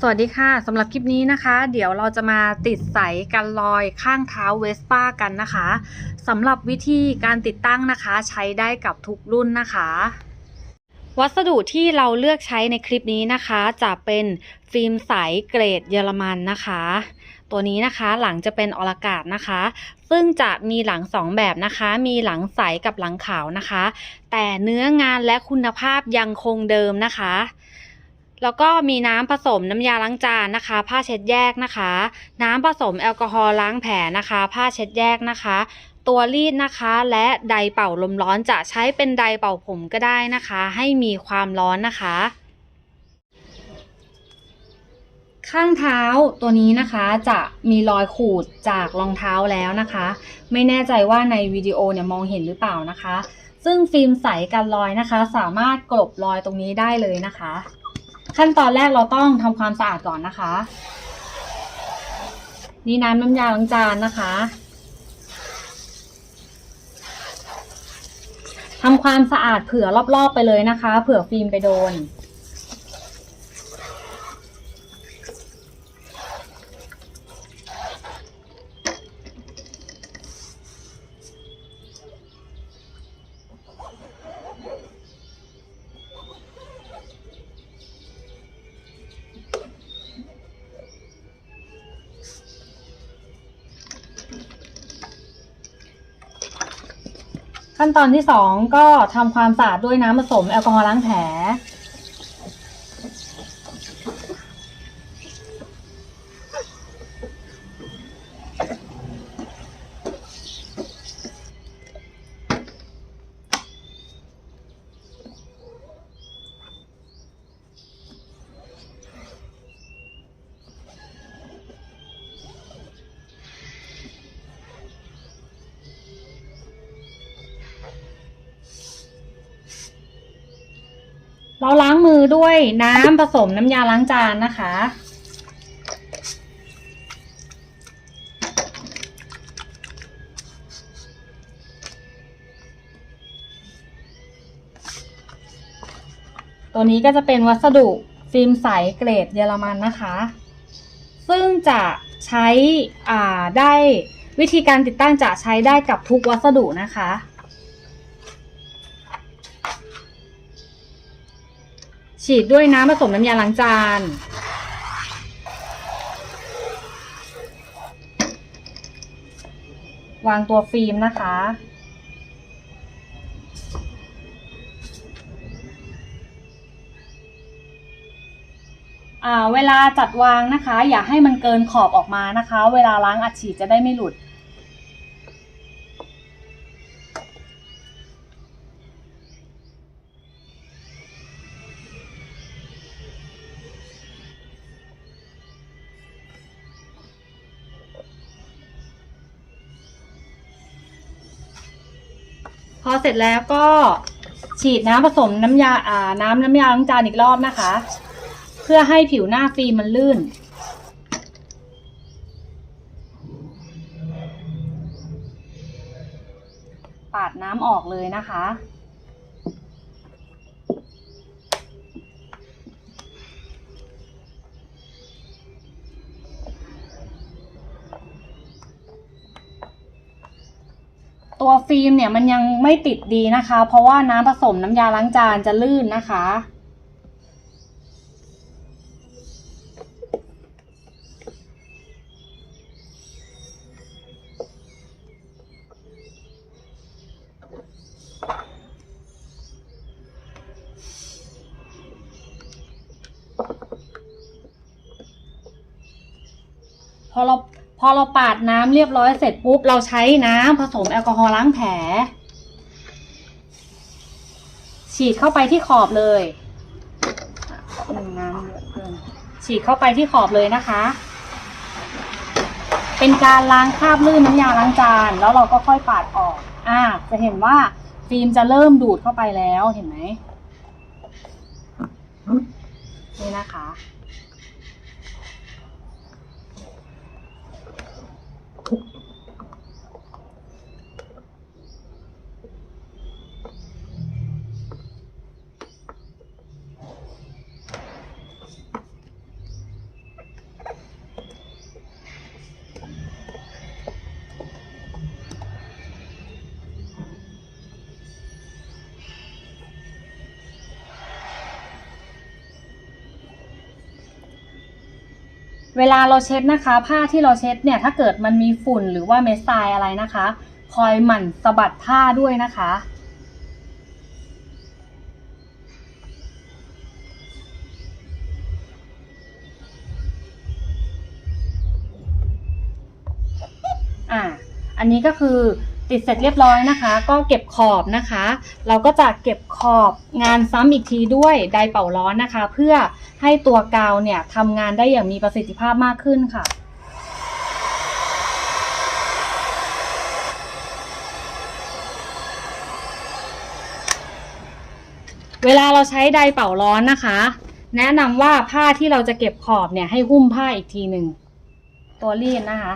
สวัสดีค่ะสำหรับคลิปนี้นะคะ เดี๋ยวเราจะมาติดใสกันรอยข้างเท้าเวสป้ากันนะคะสำหรับวิธีการติดตั้งนะคะ ใช้ได้กับทุกรุ่นนะคะ วัสดุที่เราเลือกใช้ในคลิปนี้นะคะ จะเป็นฟิล์มใสเกรดเยอรมันนะคะ ตัวนี้นะคะหลังจะเป็นอลากาศนะคะ ซึ่งจะมีหลังสองแบบนะคะ มีหลังใสกับหลังขาวนะคะ แต่เนื้องานและคุณภาพยังคงเดิมนะคะ แล้วก็มีน้ำผสมน้ำยาล้างจานนะคะ ผ้าเช็ดแยกนะคะ น้ำผสมแอลกอฮอล์ล้างแผลนะคะ ผ้าเช็ดแยกนะคะ ตัวรีดนะคะ และไดร์เป่าลมร้อนจะใช้เป็นไดร์เป่าผมก็ได้นะคะ ให้มีความร้อนนะคะ ข้างเท้าตัวนี้นะคะจะมีรอยขูดจากรองเท้าแล้วนะคะ ไม่แน่ใจว่าในวิดีโอเนี่ยมองเห็นหรือเปล่านะคะ ซึ่งฟิล์มใสกันรอยนะคะ สามารถกลบรอยตรงนี้ได้เลยนะคะ ขั้นตอนแรกเราต้องทำความสะอาดก่อนนะคะ นี่น้ำน้ำยาล้างจานนะคะทำความสะอาดเผื่อรอบๆไปเลยนะคะ เผื่อฟิล์มไปโดน ขั้นตอนที่สองก็ทำความสะอาดด้วยน้ำผสมแอลกอฮอล์ล้างแผล เราล้างมือด้วยน้ำผสมน้ำยาล้างจานนะคะ ตัวนี้ก็จะเป็นวัสดุฟิล์มใสเกรดเยอรมันนะคะ ซึ่งจะใช้ได้วิธีการติดตั้งจะใช้ได้กับทุกวัสดุนะคะ ฉีดด้วยน้ำผสมน้ำยาล้างจาน วางตัวฟิล์มนะคะ เวลาจัดวางนะคะ อย่าให้มันเกินขอบออกมานะคะ เวลาล้างอัดฉีดจะได้ไม่หลุด อเสร็จแล้วก็ฉีดน้ำผสมน้ำยาอ่าน้ำน้ำยาล้างจานอีกรอบนะคะ เพื่อให้ผิวหน้าฟิล์มมันลื่น ปาดน้ำออกเลยนะคะ ตัวฟิล์มเนี่ยมันยังไม่ติดดีนะคะ เพราะว่าน้ำผสมน้ำยาล้างจานจะลื่นนะคะ พอเรา อเราปาดน้ำเรียบร้อยเสร็จปุ๊บเราใช้น้ำผสมแอลกอฮอล์ล้างแผล ฉีดเข้าไปที่ขอบเลยน้ำเยอะเกินฉีดเข้าไปที่ขอบเลยนะคะ เป็นการล้างคราบลื่นน้ำยาล้างจาน แล้วเราก็ค่อยปาดออก อ่า จะเห็นว่าฟิล์มจะเริ่มดูดเข้าไปแล้วเห็นไหมนี่นะคะ เวลาเราเช็ดนะคะ ผ้าที่เราเช็ดเนี่ยถ้าเกิดมันมีฝุ่นหรือว่าเม็ดทรายอะไรนะคะ คอยหมั่นสะบัดผ้าด้วยนะคะ อ่าอันนี้ก็คือ ติดเสร็จเรียบร้อยนะคะ ก็เก็บขอบนะคะ เราก็จะเก็บขอบงานซ้ำอีกทีด้วยไดเป่าร้อนนะคะ เพื่อให้ตัวกาวเนี่ยทำงานได้อย่างมีประสิทธิภาพมากขึ้นค่ะเวลาเราใช้ไดเป่าร้อนนะคะ แนะนำว่าผ้าที่เราจะเก็บขอบเนี่ยให้หุ้มผ้าอีกทีหนึ่งตัวรีดนะคะ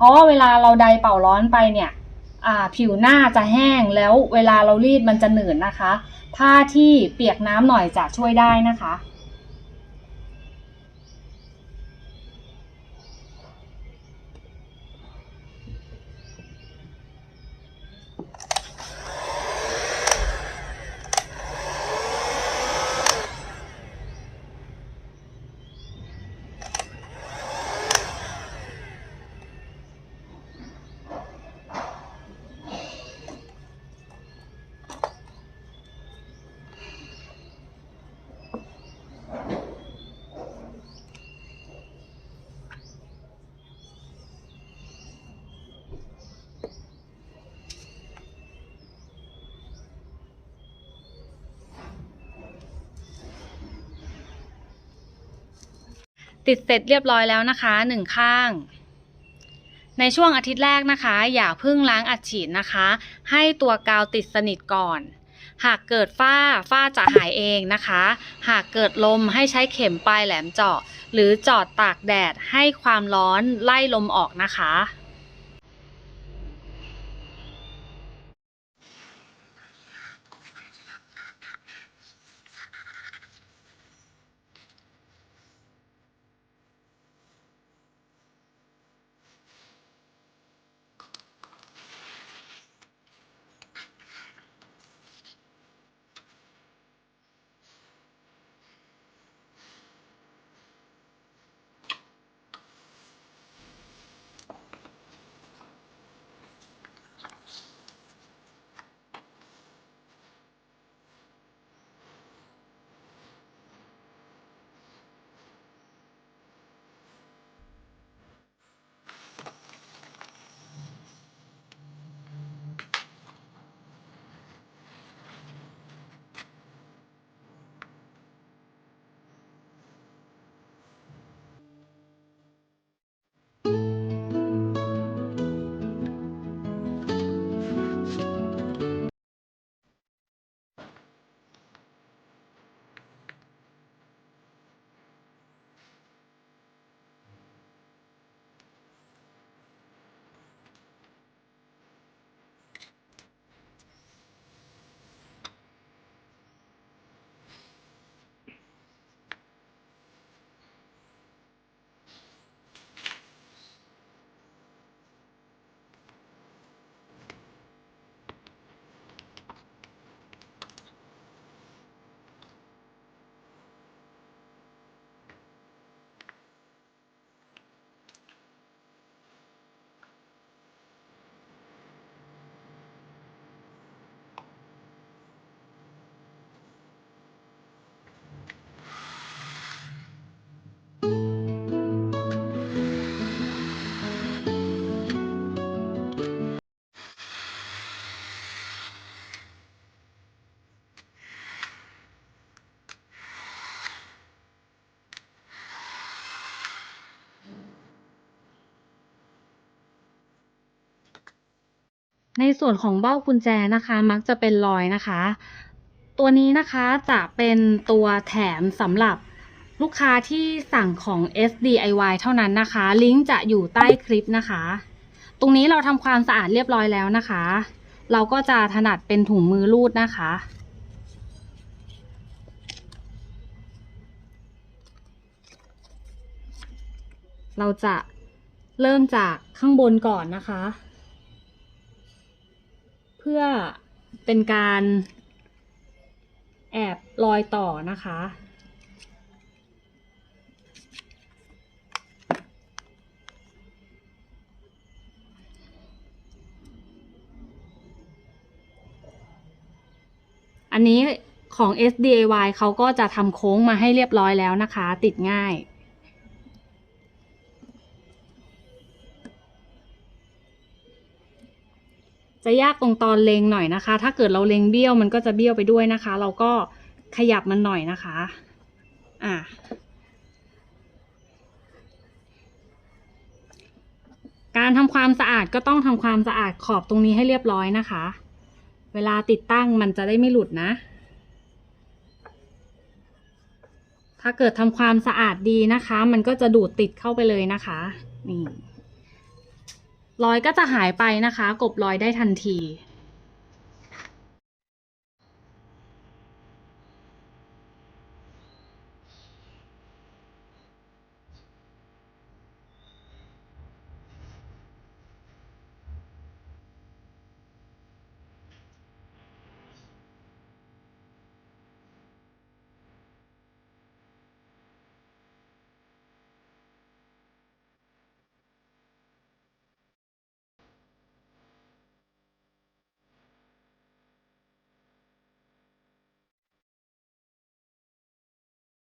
เพราะว่าเวลาเราไดร์เป่าร้อนไปเนี่ยผิวหน้าจะแห้งแล้วเวลาเรารีดมันจะหนืดนะคะ ผ้าที่เปียกน้ำหน่อยจะช่วยได้นะคะ ติดเสร็จเรียบร้อยแล้วนะคะหนึ่งข้าง ในช่วงอาทิตย์แรกนะคะ อย่าเพิ่งล้างอัดฉีดนะคะ ให้ตัวกาวติดสนิทก่อน หากเกิดฝ้าฝ้าจะหายเองนะคะ หากเกิดลมให้ใช้เข็มปลายแหลมเจาะ หรือจอดตากแดดให้ความร้อนไล่ลมออกนะคะ ในส่วนของเบ้ากุญแจนะคะ มักจะเป็นรอยนะคะ ตัวนี้นะคะจะเป็นตัวแถมสำหรับลูกค้าที่สั่งของ SDIY เท่านั้นนะคะ ลิงก์จะอยู่ใต้คลิปนะคะ ตรงนี้เราทำความสะอาดเรียบร้อยแล้วนะคะ เราก็จะถนัดเป็นถุงมือรูดนะคะ เราจะเริ่มจากข้างบนก่อนนะคะ เพื่อเป็นการแอบรอยต่อนะคะ อันนี้ของ SDIY เขาก็จะทำโค้งมาให้เรียบร้อยแล้วนะคะ ติดง่าย จะยากตรงตอนเลงหน่อยนะคะ ถ้าเกิดเราเลงเบี้ยวมันก็จะเบี้ยวไปด้วยนะคะ เราก็ขยับมันหน่อยนะคะ อะการทำความสะอาดก็ต้องทำความสะอาดขอบตรงนี้ให้เรียบร้อยนะคะ เวลาติดตั้งมันจะได้ไม่หลุดนะ ถ้าเกิดทำความสะอาดดีนะคะ มันก็จะดูดติดเข้าไปเลยนะคะ นี่ รอยก็จะหายไปนะคะ กบรอยได้ทันที